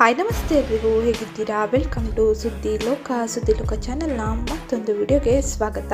Hi, ನಮಸ್ತೆ ಎಲ್ರಿಗೂ. ಹೇಗಿದ್ದೀರಾ? ವೆಲ್ಕಮ್ ಟು ಸುದ್ದಿ ಲೋಕ ಸುದ್ದಿ ಲೋಕ ಚಾನಲ್ನ ಮತ್ತೊಂದು ವಿಡಿಯೋಗೆ ಸ್ವಾಗತ.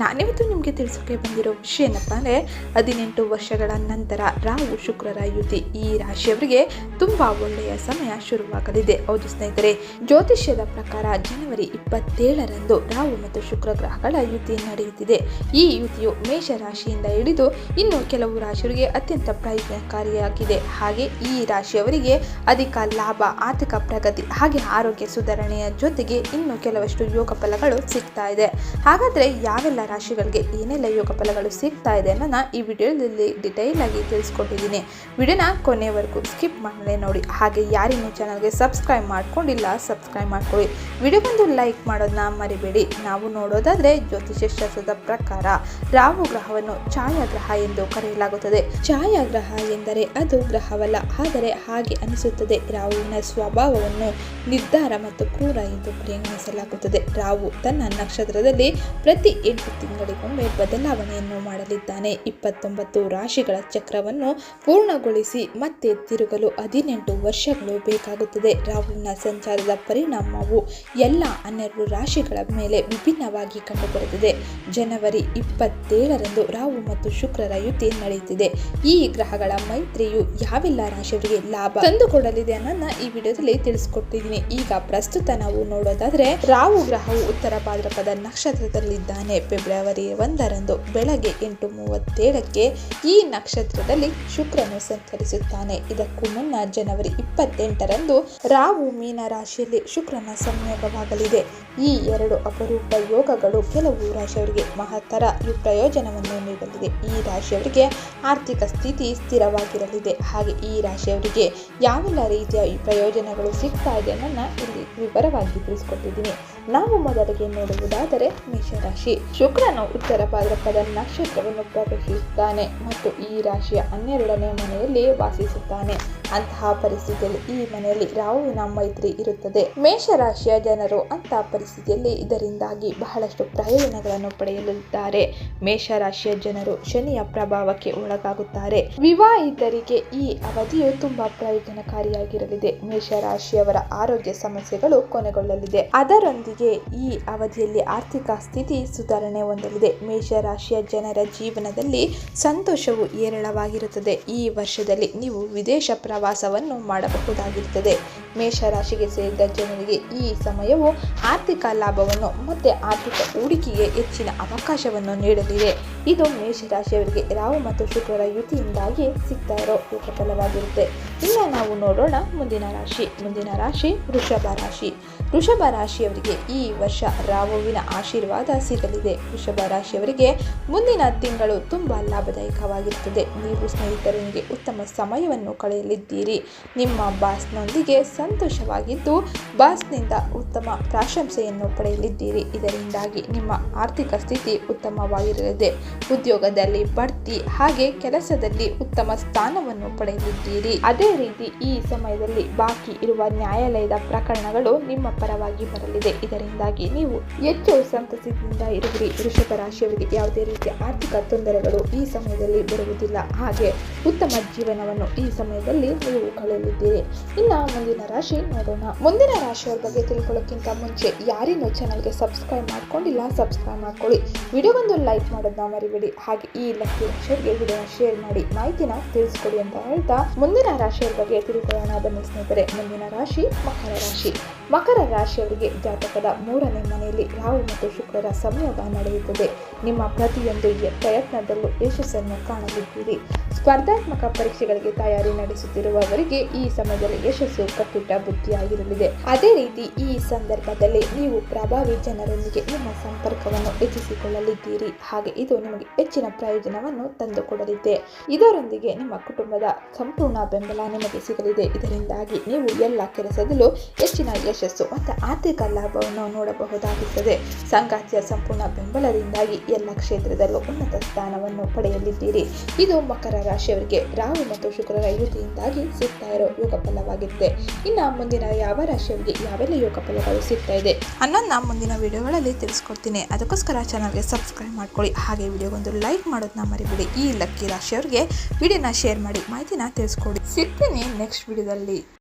ನಾನಿವತ್ತು ನಿಮಗೆ ತಿಳಿಸೋಕೆ ಬಂದಿರೋ ವಿಷಯ ಏನಪ್ಪ ಅಂದರೆ, ಹದಿನೆಂಟು ವರ್ಷಗಳ ನಂತರ ರಾಹು ಶುಕ್ರರ ಯುತಿ ಈ ರಾಶಿಯವರಿಗೆ ತುಂಬ ಒಳ್ಳೆಯ ಸಮಯ ಶುರುವಾಗಲಿದೆ. ಹೌದು ಸ್ನೇಹಿತರೆ, ಜ್ಯೋತಿಷ್ಯದ ಪ್ರಕಾರ ಜನವರಿ ಇಪ್ಪತ್ತೇಳರಂದು ರಾಹು ಮತ್ತು ಶುಕ್ರ ಗ್ರಹಗಳ ಯುತಿ ನಡೆಯುತ್ತಿದೆ. ಈ ಯುತಿಯು ಮೇಷ ರಾಶಿಯಿಂದ ಹಿಡಿದು ಇನ್ನು ಕೆಲವು ರಾಶಿಯವರಿಗೆ ಅತ್ಯಂತ ಪ್ರಯೋಜನಕಾರಿಯಾಗಿದೆ. ಹಾಗೆ ಈ ರಾಶಿಯವರಿಗೆ ಅಧಿಕ ಲಾಭ ಆರ್ಥಿಕ ಪ್ರಗತಿ ಹಾಗೆ ಆರೋಗ್ಯ ಸುಧಾರಣೆಯ ಜೊತೆಗೆ ಇನ್ನು ಕೆಲವಷ್ಟು ಯೋಗ ಫಲಗಳು ಸಿಗ್ತಾ ಇದೆ. ಹಾಗಾದ್ರೆ ಯಾವೆಲ್ಲ ರಾಶಿಗಳಿಗೆ ಏನೆಲ್ಲ ಯೋಗ ಫಲಗಳು ಸಿಗ್ತಾ ಇದೆ ಅನ್ನೋದನ್ನ ಈ ವಿಡಿಯೋದಲ್ಲಿ ಡಿಟೈಲ್ ಆಗಿ ತಿಳಿಸ್ಕೊಟ್ಟಿದ್ದೀನಿ. ವಿಡಿಯೋನ ಕೊನೆವರೆಗೂ ಸ್ಕಿಪ್ ಮಾಡಲೇ ನೋಡಿ. ಹಾಗೆ ಯಾರಿನ್ನೂ ಚಾನಲ್ಗೆ ಸಬ್ಸ್ಕ್ರೈಬ್ ಮಾಡ್ಕೊಂಡಿಲ್ಲ ಸಬ್ಸ್ಕ್ರೈಬ್ ಮಾಡ್ಕೊಳ್ಳಿ. ವಿಡಿಯೋಗೊಂದು ಲೈಕ್ ಮಾಡೋದನ್ನ ಮರಿಬೇಡಿ. ನಾವು ನೋಡೋದಾದ್ರೆ ಜ್ಯೋತಿಷ್ಯ ಶಾಸ್ತ್ರದ ಪ್ರಕಾರ ರಾಹು ಗ್ರಹವನ್ನು ಛಾಯಾಗ್ರಹ ಎಂದು ಕರೆಯಲಾಗುತ್ತದೆ. ಛಾಯಾಗ್ರಹ ಎಂದರೆ ಅದು ಗ್ರಹವಲ್ಲ, ಆದರೆ ಹಾಗೆ ಅನಿಸುತ್ತದೆ. ರಾಹುವಿನ ಸ್ವಭಾವವನ್ನು ನಿರ್ಧಾರ ಮತ್ತು ಕ್ರೂರ ಎಂದು ಪರಿಗಣಿಸಲಾಗುತ್ತದೆ. ರಾವು ತನ್ನ ನಕ್ಷತ್ರದಲ್ಲಿ ಪ್ರತಿ ಎಂಟು ತಿಂಗಳಿಗೊಮ್ಮೆ ಬದಲಾವಣೆಯನ್ನು ಮಾಡಲಿದ್ದಾನೆ. ಇಪ್ಪತ್ತೊಂಬತ್ತು ರಾಶಿಗಳ ಚಕ್ರವನ್ನು ಪೂರ್ಣಗೊಳಿಸಿ ಮತ್ತೆ ತಿರುಗಲು ಹದಿನೆಂಟು ವರ್ಷಗಳು ಬೇಕಾಗುತ್ತದೆ. ರಾಹುವಿನ ಸಂಚಾರದ ಪರಿಣಾಮವು ಎಲ್ಲ ಹನ್ನೆರಡು ರಾಶಿಗಳ ಮೇಲೆ ವಿಭಿನ್ನವಾಗಿ ಕಂಡುಬರುತ್ತದೆ. ಜನವರಿ ಇಪ್ಪತ್ತೇಳರಂದು ರಾಹು ಮತ್ತು ಶುಕ್ರರ ಯುತಿ ನಡೆಯುತ್ತಿದೆ. ಈ ಗ್ರಹಗಳ ಮೈತ್ರಿಯು ಯಾವೆಲ್ಲ ರಾಶಿಗಳಿಗೆ ಲಾಭ ತಂದುಕೊಡಲಿದೆ ಅನ್ನೋದನ್ನ ಈ ವಿಡಿಯೋದಲ್ಲಿ ತಿಳಿಸ್ಕೊಟ್ಟಿದ್ದೀನಿ. ಈಗ ಪ್ರಸ್ತುತ ನಾವು ನೋಡೋದಾದ್ರೆ ರಾಹು ಗ್ರಹವು ಉತ್ತರ ಭಾದ್ರಪದ ನಕ್ಷತ್ರದಲ್ಲಿದ್ದಾನೆ. ಫೆಬ್ರವರಿ ಒಂದರಂದು ಬೆಳಗ್ಗೆ ಎಂಟು ಮೂವತ್ತೇಳಕ್ಕೆ ಈ ನಕ್ಷತ್ರದಲ್ಲಿ ಶುಕ್ರನು ಸಂಚರಿಸುತ್ತಾನೆ. ಇದಕ್ಕೂ ಮುನ್ನ ಜನವರಿ ಇಪ್ಪತ್ತೆಂಟರಂದು ರಾಹು ಮೀನ ರಾಶಿಯಲ್ಲಿ ಶುಕ್ರನ ಸಂಯೋಗವಾಗಲಿದೆ. ಈ ಎರಡು ಅಪರೂಪ ಯೋಗಗಳು ಕೆಲವು ರಾಶಿಯವರಿಗೆ ಮಹತ್ತರ ಪ್ರಯೋಜನವನ್ನು ನೀಡಲಿದೆ. ಈ ರಾಶಿಯವರಿಗೆ ಆರ್ಥಿಕ ಸ್ಥಿತಿ ಸ್ಥಿರವಾಗಿರಲಿದೆ. ಹಾಗೆ ಈ ರಾಶಿಯವರಿಗೆ ಯಾವೆಲ್ಲ ರೀತಿಯ ಪ್ರಯೋಜನಗಳು ಸಿಗ್ತಾ ಇದೆ ಅನ್ನೋದನ್ನ ಇಲ್ಲಿ ವಿವರವಾಗಿ ತಿಳಿಸ್ಕೊಟ್ಟಿದ್ದೀನಿ. ನಾವು ಮೊದಲಿಗೆ ನೋಡುವುದಾದರೆ ಮೇಷರಾಶಿ. ಶುಕ್ರನು ಉತ್ತರ ಭಾದ್ರಪದ ನಕ್ಷತ್ರವನ್ನು ಪ್ರವೇಶಿಸುತ್ತಾನೆ ಮತ್ತು ಈ ರಾಶಿಯ ಹನ್ನೆರಡನೇ ಮನೆಯಲ್ಲಿ ವಾಸಿಸುತ್ತಾನೆ. ಅಂತಹ ಪರಿಸ್ಥಿತಿಯಲ್ಲಿ ಈ ಮನೆಯಲ್ಲಿ ರಾಹುವಿನ ಮೈತ್ರಿ ಇರುತ್ತದೆ. ಮೇಷರಾಶಿಯ ಜನರು ಅಂತಹ ಪರಿಸ್ಥಿತಿಯಲ್ಲಿ ಇದರಿಂದಾಗಿ ಬಹಳಷ್ಟು ಪ್ರಯೋಜನಗಳನ್ನು ಪಡೆಯಲಿದ್ದಾರೆ. ಮೇಷರಾಶಿಯ ಜನರು ಶನಿಯ ಪ್ರಭಾವಕ್ಕೆ ಒಳಗಾಗುತ್ತಾರೆ. ವಿವಾಹಿತರಿಗೆ ಈ ಅವಧಿಯು ತುಂಬಾ ಪ್ರಯೋಜನಕಾರಿಯಾಗಿರಲಿದೆ. ಮೇಷರಾಶಿಯವರ ಆರೋಗ್ಯ ಸಮಸ್ಯೆಗಳು ಕೊನೆಗೊಳ್ಳಲಿದೆ. ಅದರೊಂದಿಗೆ ಈ ಅವಧಿಯಲ್ಲಿ ಆರ್ಥಿಕ ಸ್ಥಿತಿ ಸುಧಾರಣೆ ಹೊಂದಲಿದೆ. ಮೇಷರಾಶಿಯ ಜನರ ಜೀವನದಲ್ಲಿ ಸಂತೋಷವು ಏರಳವಾಗಿರುತ್ತದೆ ಈ ವರ್ಷದಲ್ಲಿ ನೀವು ವಿದೇಶ ಪ್ರವಾಸವನ್ನು ಮಾಡಬಹುದಾಗಿರುತ್ತದೆ. ಮೇಷರಾಶಿಗೆ ಸೇರಿದ ಜನರಿಗೆ ಈ ಸಮಯವು ಆರ್ಥಿಕ ಲಾಭವನ್ನು ಮತ್ತು ಆರ್ಥಿಕ ಹೂಡಿಕೆಗೆ ಹೆಚ್ಚಿನ ಅವಕಾಶವನ್ನು ನೀಡಲಿದೆ. ಇದು ಮೇಷರಾಶಿಯವರಿಗೆ ರಾಹು ಮತ್ತು ಶುಕ್ರರ ಯುತಿಯಿಂದಾಗಿ ಸಿಗ್ತಾ ಇರೋ ಫಲವಾಗಿರುತ್ತೆ ಇನ್ನು ನಾವು ನೋಡೋಣ ಮುಂದಿನ ರಾಶಿ. ಮುಂದಿನ ರಾಶಿ ವೃಷಭ ರಾಶಿ. ವೃಷಭ ರಾಶಿಯವರಿಗೆ ಈ ವರ್ಷ ರಾಹುವಿನ ಆಶೀರ್ವಾದ ಸಿಗಲಿದೆ. ವೃಷಭ ರಾಶಿಯವರಿಗೆ ಮುಂದಿನ ತಿಂಗಳು ತುಂಬಾ ಲಾಭದಾಯಕವಾಗಿರುತ್ತದೆ. ನೀವು ಸ್ನೇಹಿತರೊಂದಿಗೆ ಉತ್ತಮ ಸಮಯವನ್ನು ಕಳೆಯಲಿದ್ದೀರಿ. ನಿಮ್ಮ ಬಾಸ್ನೊಂದಿಗೆ ಸಂತೋಷವಾಗಿದ್ದು, ಬಾಸ್ನಿಂದ ಉತ್ತಮ ಪ್ರಶಂಸೆಯನ್ನು ಪಡೆಯಲಿದ್ದೀರಿ. ಇದರಿಂದಾಗಿ ನಿಮ್ಮ ಆರ್ಥಿಕ ಸ್ಥಿತಿ ಉತ್ತಮವಾಗಿರಲಿದೆ. ಉದ್ಯೋಗದಲ್ಲಿ ಬಡ್ತಿ ಹಾಗೆ ಕೆಲಸದಲ್ಲಿ ಉತ್ತಮ ಸ್ಥಾನವನ್ನು ಪಡೆಯಲಿದ್ದೀರಿ. ಅದೇ ರೀತಿ ಈ ಸಮಯದಲ್ಲಿ ಬಾಕಿ ಇರುವ ನ್ಯಾಯಾಲಯದ ಪ್ರಕರಣಗಳು ನಿಮ್ಮ ಪರವಾಗಿ ಬರಲಿದೆ. ಇದರಿಂದಾಗಿ ನೀವು ಹೆಚ್ಚು ಸಂತಸದಿಂದ ಇರುವಿರಿ. ವೃಷಭ ರಾಶಿಯವರಿಗೆ ಯಾವುದೇ ರೀತಿಯ ಆರ್ಥಿಕ ತೊಂದರೆಗಳು ಈ ಸಮಯದಲ್ಲಿ ಬರುವುದಿಲ್ಲ. ಹಾಗೆ ಉತ್ತಮ ಜೀವನವನ್ನು ಈ ಸಮಯದಲ್ಲಿ ನೀವು ಕಳೆಯಲಿದ್ದೀರಿ. ಇನ್ನ ಮುಂದಿನ ರಾಶಿ ನೋಡೋಣ. ಮುಂದಿನ ರಾಶಿಯವರ ಬಗ್ಗೆ ತಿಳ್ಕೊಳ್ಳೋಕ್ಕಿಂತ ಮುಂಚೆ ಯಾರಿನ್ನೂ ಚಾನಲ್ಗೆ ಸಬ್ಸ್ಕ್ರೈಬ್ ಮಾಡ್ಕೊಂಡಿಲ್ಲ, ಸಬ್ಸ್ಕ್ರೈಬ್ ಮಾಡ್ಕೊಳ್ಳಿ. ವಿಡಿಯೋಗೊಂದು ಲೈಕ್ ಮಾಡೋದನ್ನ ಮರಿಬೇಡಿ. ಹಾಗೆ ಈ ಲಕ್ಕಿ ರಾಶಿಯವರಿಗೆ ವಿಡಿಯೋ ಶೇರ್ ಮಾಡಿ, ಮಾಹಿತಿನ ತಿಳಿಸ್ಕೊಡಿ ಅಂತ ಹೇಳ್ತಾ ಮುಂದಿನ ರಾಶಿಯವರ ಬಗ್ಗೆ ತಿಳ್ಕೊಳ್ಳೋಣ. ಬನ್ನಿ ಸ್ನೇಹಿತರೆ ಮುಂದಿನ ರಾಶಿ ಮಕರ ರಾಶಿ. ಮಕರ ರಾಶಿಯವರಿಗೆ ಜಾತಕದ ಮೂರನೇ ಮನೆಯಲ್ಲಿ ರಾಹು ಮತ್ತು ಶುಕ್ರರ ಸಂಯೋಗ ನಡೆಯುತ್ತದೆ. ನಿಮ್ಮ ಪ್ರತಿಯೊಂದು ಪ್ರಯತ್ನದಲ್ಲೂ ಯಶಸ್ಸನ್ನು ಕಾಣಲಿದ್ದೀರಿ. ಸ್ಪರ್ಧಾತ್ಮಕ ಪರೀಕ್ಷೆಗಳಿಗೆ ತಯಾರಿ ನಡೆಸುತ್ತಿರುವವರಿಗೆ ಈ ಸಮಯದಲ್ಲಿ ಯಶಸ್ಸು ಕಟ್ಟಿಟ್ಟ ಬುದ್ಧಿಯಾಗಿರಲಿದೆ. ಅದೇ ರೀತಿ ಈ ಸಂದರ್ಭದಲ್ಲಿ ನೀವು ಪ್ರಭಾವಿ ಜನರೊಂದಿಗೆ ನಿಮ್ಮ ಸಂಪರ್ಕವನ್ನು ಹೆಚ್ಚಿಸಿಕೊಳ್ಳಲಿದ್ದೀರಿ. ಹಾಗೆ ಇದು ನಿಮಗೆ ಹೆಚ್ಚಿನ ಪ್ರಯೋಜನವನ್ನು ತಂದುಕೊಡಲಿದೆ. ಇದರೊಂದಿಗೆ ನಿಮ್ಮ ಕುಟುಂಬದ ಸಂಪೂರ್ಣ ಬೆಂಬಲ ನಿಮಗೆ ಸಿಗಲಿದೆ. ಇದರಿಂದಾಗಿ ನೀವು ಎಲ್ಲ ಕೆಲಸದಲ್ಲೂ ಹೆಚ್ಚಿನ ಯಶಸ್ಸು ಮತ್ತು ಆರ್ಥಿಕ ಲಾಭವನ್ನು ನೋಡಬಹುದಾಗುತ್ತದೆ. ಸಂಗಾತಿಯ ಸಂಪೂರ್ಣ ಬೆಂಬಲದಿಂದಾಗಿ ಎಲ್ಲ ಕ್ಷೇತ್ರದಲ್ಲೂ ಉನ್ನತ ಸ್ಥಾನವನ್ನು ಪಡೆಯಲಿದ್ದೀರಿ. ಇದು ಮಕರ ರಾಶಿಯವರಿಗೆ ರಾಹು ಮತ್ತು ಶುಕ್ರರ ಯುತಿಯಿಂದಾಗಿ ಸಿಗ್ತಾ ಇರೋ ಯೋಗ ಫಲವಾಗಿದೆ ಇನ್ನು ಮುಂದಿನ ಯಾವ ರಾಶಿಯವರಿಗೆ ಯಾವೆಲ್ಲ ಯೋಗ ಫಲಗಳು ಸಿಗ್ತಾ ಇದೆ ಅನ್ನೋದನ್ನ ಮುಂದಿನ ವಿಡಿಯೋಗಳಲ್ಲಿ ತಿಳಿಸ್ಕೊಡ್ತೀನಿ. ಅದಕ್ಕೋಸ್ಕರ ಚಾನಲ್ಗೆ ಸಬ್ಸ್ಕ್ರೈಬ್ ಮಾಡ್ಕೊಳ್ಳಿ. ಹಾಗೆ ವಿಡಿಯೋಗೊಂದು ಲೈಕ್ ಮಾಡೋದನ್ನ ಮರಿಬೇಡಿ. ಈ ಲಕ್ಕಿ ರಾಶಿಯವರಿಗೆ ವಿಡಿಯೋನ ಶೇರ್ ಮಾಡಿ, ಮಾಹಿತಿನ ತಿಳಿಸ್ಕೊಡಿ. ಸಿಗ್ತೀನಿ ನೆಕ್ಸ್ಟ್ ವಿಡಿಯೋದಲ್ಲಿ